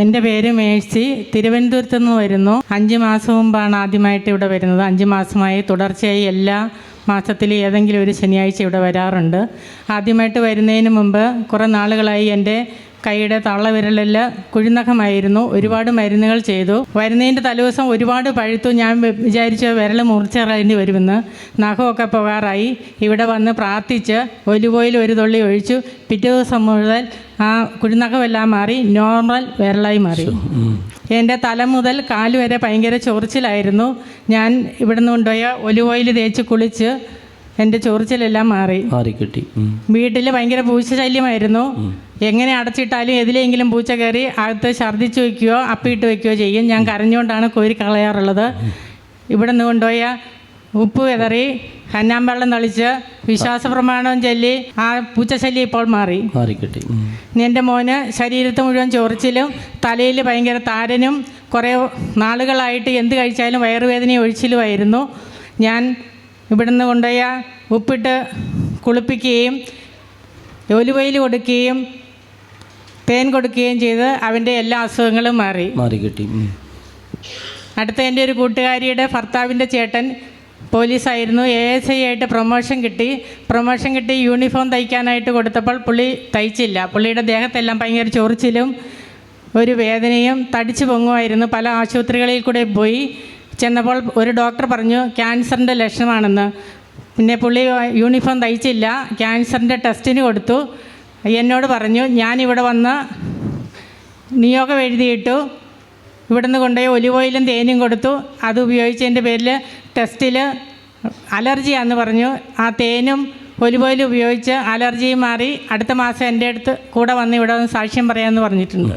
എന്റെ പേര് മേഴ്സി. തിരുവനന്തപുരത്ത് നിന്ന് വരുന്നു. അഞ്ച് മാസം മുമ്പാണ് ആദ്യമായിട്ട് ഇവിടെ വരുന്നത്. അഞ്ച് മാസമായി തുടർച്ചയായി എല്ലാ മാസത്തിലും ഏതെങ്കിലും ഒരു ശനിയാഴ്ച ഇവിടെ വരാറുണ്ട്. ആദ്യമായിട്ട് വരുന്നതിന് മുമ്പ് കുറേ നാളുകളായി എന്റെ കൈയുടെ തള്ളവിരലിൽ കുഴിനഖമായിരുന്നു. ഒരുപാട് മരുന്നുകൾ ചെയ്തു. വരുന്നതിന്റെ തലേദിവസം ഒരുപാട് പഴുത്തു. ഞാൻ വിചാരിച്ച വിരൽ മുറിച്ചറിയേണ്ടി വരുമെന്ന് നഖമൊക്കെ പോകാറായി. ഇവിടെ വന്ന് പ്രാർത്ഥിച്ച് ഒലിവോയിൽ ഒരു തുള്ളി ഒഴിച്ചു. പിറ്റേ ദിവസം മുതൽ ആ കുഴിനഖമെല്ലാം മാറി നോർമൽ വിരലായി മാറി. എന്റെ തല മുതൽ കാൽ വരെ ഭയങ്കര ചൊറിച്ചിലായിരുന്നു. ഞാൻ ഇവിടുന്ന് കൊണ്ടുപോയ ഒലിവ് ഓയിൽ തേച്ച് കുളിച്ച് എന്റെ ചൊറിച്ചിലെല്ലാം മാറി. മാറി കിട്ടി വീട്ടിൽ ഭയങ്കര പൂച്ച ശല്യമായിരുന്നു എങ്ങനെ അടച്ചിട്ടാലും എതിലെങ്കിലും പൂച്ച കയറി അകത്ത് ഛർദ്ദിച്ച് വയ്ക്കുകയോ അപ്പിയിട്ട് വയ്ക്കുകയോ ചെയ്യും. ഞാൻ കരഞ്ഞുകൊണ്ടാണ് കോരി കളയാറുള്ളത്. ഇവിടെ നിന്ന് കൊണ്ടുപോയ ഉപ്പ് വിതറി കന്നാമ്പള്ളം തളിച്ച് വിശ്വാസ പ്രമാണവും ചൊല്ലി ആ പൂച്ചശല്യം ഇപ്പോൾ മാറി. മാറിക്കിട്ടി. എന്റെ മോന് ശരീരത്ത് മുഴുവൻ ചൊറിച്ചിലും തലയിൽ ഭയങ്കര താരനും കുറേ നാളുകളായിട്ട് എന്ത് കഴിച്ചാലും വയറുവേദനയും ഒഴിച്ചിലുമായിരുന്നു. ഞാൻ ഇവിടുന്ന് കൊണ്ടുപോയ ഉപ്പിട്ട് കുളിപ്പിക്കുകയും ഒലുവയിൽ കൊടുക്കുകയും തേൻ കൊടുക്കുകയും ചെയ്ത് അവന്റെ എല്ലാ അസുഖങ്ങളും മാറി. മാറി കിട്ടി. അടുത്ത എന്റെ ഒരു കൂട്ടുകാരിയുടെ ഭർത്താവിന്റെ ചേട്ടൻ പോലീസായിരുന്നു. എ എസ് ഐ ആയിട്ട് പ്രൊമോഷൻ കിട്ടി. പ്രൊമോഷൻ കിട്ടി യൂണിഫോം തയ്ക്കാനായിട്ട് കൊടുത്തപ്പോൾ പുള്ളി തയ്ച്ചില്ല. പുള്ളിയുടെ ദേഹത്തെല്ലാം ഭയങ്കര ചൊറിച്ചിലും ഒരു വേദനയും തടിച്ചു പൊങ്ങുമായിരുന്നു. പല ആശുപത്രികളിൽ കൂടെ പോയി. ചെന്നപ്പോൾ ഒരു ഡോക്ടർ പറഞ്ഞു ക്യാൻസറിന്റെ ലക്ഷണമാണെന്ന്. പിന്നെ പുള്ളി യൂണിഫോം തയ്ച്ചില്ല. ക്യാൻസറിന്റെ ടെസ്റ്റിന് കൊടുത്തു. എന്നോട് പറഞ്ഞു ഞാനിവിടെ വന്ന് നിയോഗം എഴുതിയിട്ടു ഇവിടുന്ന് കൊണ്ടുപോയി ഒലിവ് ഓയിലും തേനും കൊടുത്തു. അത് ഉപയോഗിച്ചതിന്റെ പേരിൽ ടെസ്റ്റിൽ അലർജിയാന്ന് പറഞ്ഞു. ആ തേനും ഒലിവ് ഓയിലും ഉപയോഗിച്ച് അലർജിയും മാറി അടുത്ത മാസം എന്റെ അടുത്ത് കൂടെ വന്ന് ഇവിടെ വന്ന് സാക്ഷ്യം പറയാമെന്ന് പറഞ്ഞിട്ടുണ്ട്.